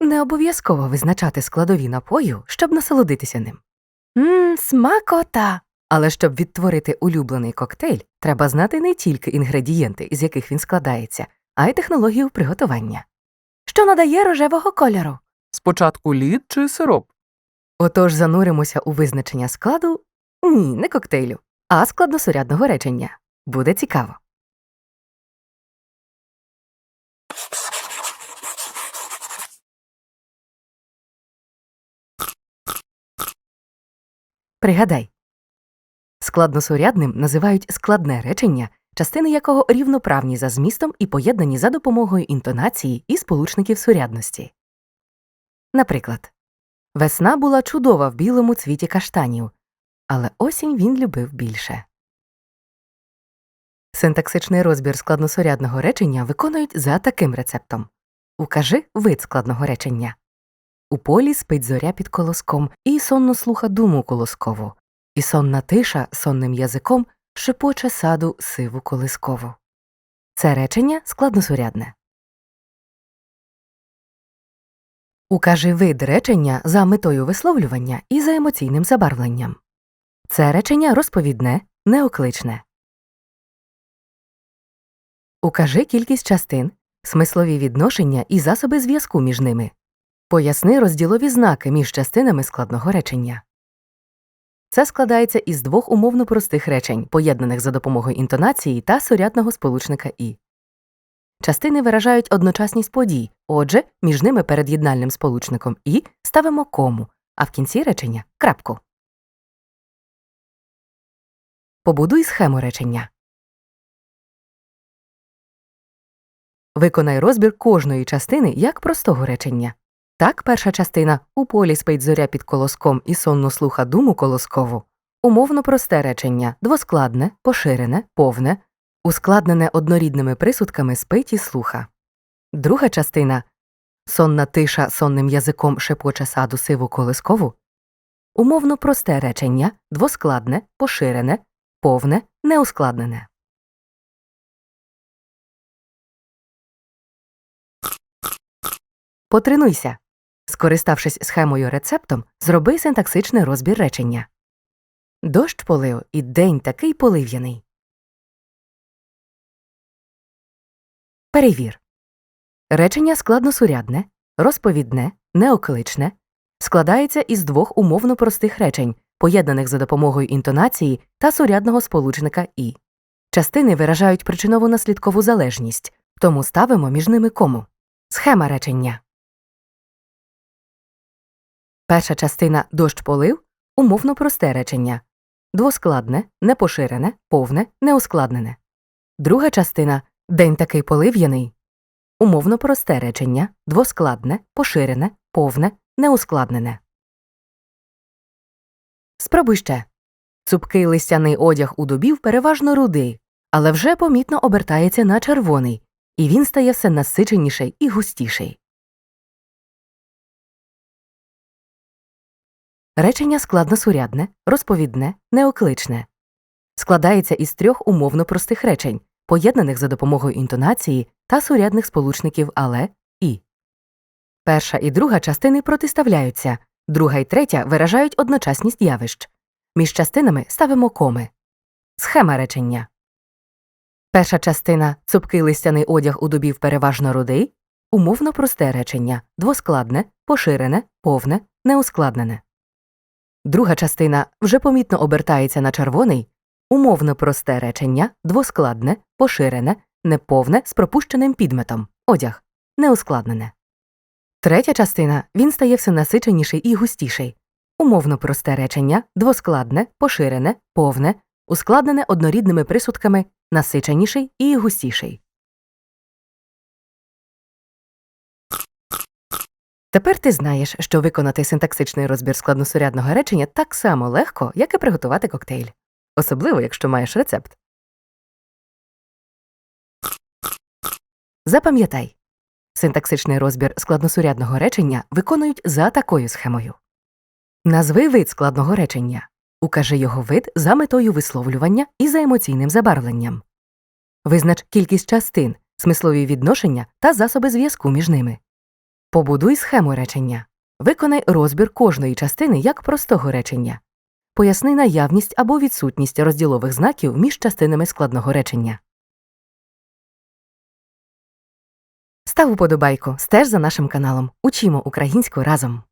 Не обов'язково визначати складові напою, щоб насолодитися ним. Мм, смакота! Але щоб відтворити улюблений коктейль, треба знати не тільки інгредієнти, з яких він складається, а й технологію приготування. Що надає рожевого кольору? Спочатку лід чи сироп? Отож зануримося у визначення складу ні, не коктейлю, а складносурядного речення. Буде цікаво. Пригадай. Складносурядним називають складне речення, частини якого рівноправні за змістом і поєднані за допомогою інтонації і сполучників сурядності. Наприклад, Весна була чудова в білому цвіті каштанів, але осінь він любив більше. Синтаксичний розбір складносурядного речення виконують за таким рецептом Укажи вид складного речення. У полі спить зоря під колоском, і сонно слуха думу колоскову, і сонна тиша сонним язиком шепоче саду сиву колискову. Це речення складносурядне. Укажи вид речення за метою висловлювання і за емоційним забарвленням. Це речення розповідне, неокличне. Укажи кількість частин, смислові відношення і засоби зв'язку між ними. Поясни розділові знаки між частинами складного речення. Це складається із двох умовно простих речень, поєднаних за допомогою інтонації та сурядного сполучника і. Частини виражають одночасність подій, отже, між ними перед єднальним сполучником і ставимо кому, а в кінці речення крапку. Побудуй схему речення. Виконай розбір кожної частини як простого речення. Так, перша частина у полі спить зоря під колоском і сонно слуха думу колоскову. Умовно просте речення двоскладне, поширене, повне, ускладнене однорідними присудками спить і слуха. Друга частина сонна тиша сонним язиком шепоче саду сиву колискову. Умовно просте речення двоскладне, поширене, повне, неускладнене. Потренуйся. Скориставшись схемою рецептом, зроби синтаксичний розбір речення. Дощ полив і день такий полив'яний. Перевір. Речення складносурядне, розповідне, неокличне, складається із двох умовно простих речень, поєднаних за допомогою інтонації та сурядного сполучника і. Частини виражають причиново-наслідкову залежність, тому ставимо між ними кому. Схема речення. Перша частина дощ полив умовно просте речення. Двоскладне, непоширене, повне, неускладнене. Друга частина День такий полив'яний. Умовно просте речення, двоскладне, поширене, повне, неускладнене. Спробуй ще. Цупкий листяний одяг у дубів переважно рудий, але вже помітно обертається на червоний, і він стає все насиченіший і густіший. Речення складносурядне, розповідне, неокличне. Складається із трьох умовно простих речень поєднаних за допомогою інтонації та сурядних сполучників але і. Перша і друга частини протиставляються, друга і третя виражають одночасність явищ. Між частинами ставимо коми. Схема речення. Перша частина цупкий листяний одяг у дубів переважно рудий, умовно просте речення, двоскладне, поширене, повне, неускладнене. Друга частина вже помітно обертається на червоний, Умовно просте речення, двоскладне, поширене, неповне з пропущеним підметом, одяг, неускладнене. Третя частина він стає все насиченіший і густіший. Умовно просте речення, двоскладне, поширене, повне, ускладнене однорідними присудками, насиченіший і густіший. Тепер ти знаєш, що виконати синтаксичний розбір складносурядного речення так само легко, як і приготувати коктейль особливо якщо маєш рецепт. Запам'ятай синтаксичний розбір складносурядного речення виконують за такою схемою. Назви вид складного речення. Укажи його вид за метою висловлювання і за емоційним забарвленням. Визнач кількість частин, смислові відношення та засоби зв'язку між ними. Побудуй схему речення. Виконай розбір кожної частини як простого речення. Поясни наявність або відсутність розділових знаків між частинами складного речення. Став уподобайку, стеж за нашим каналом. Учімо українську разом.